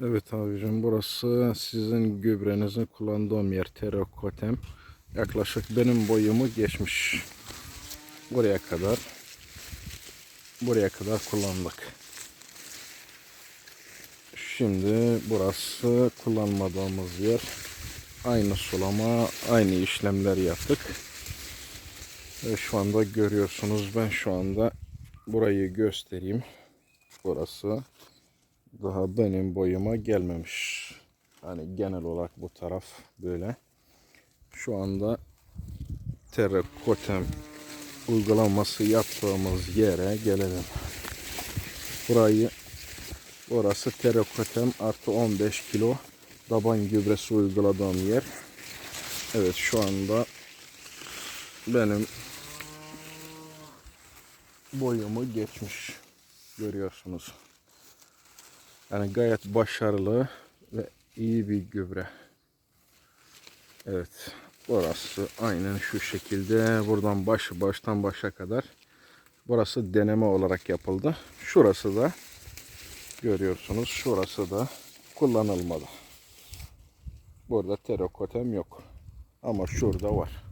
Evet abicim burası sizin gübrenizin kullandığım yer terakotem. Yaklaşık benim boyumu geçmiş. Buraya kadar. Buraya kadar kullandık. Şimdi burası kullanmadığımız yer. Aynı sulama, aynı işlemler yaptık. Ve şu anda görüyorsunuz ben şu anda burayı göstereyim. Burası daha benim boyuma gelmemiş. Hani genel olarak bu taraf böyle. Şu anda terrakotem uygulaması yaptığımız yere gelelim. Burayı Orası terrakotem artı 15 kilo taban gübresi uyguladığım yer. Evet şu anda benim boyumu geçmiş. Görüyorsunuz. Yani gayet başarılı ve iyi bir gübre. Evet. Burası aynen şu şekilde. Buradan baş, baştan başa kadar. Burası deneme olarak yapıldı. Şurası da görüyorsunuz. Şurası da kullanılmadı. Burada terakotem yok. Ama şurada var.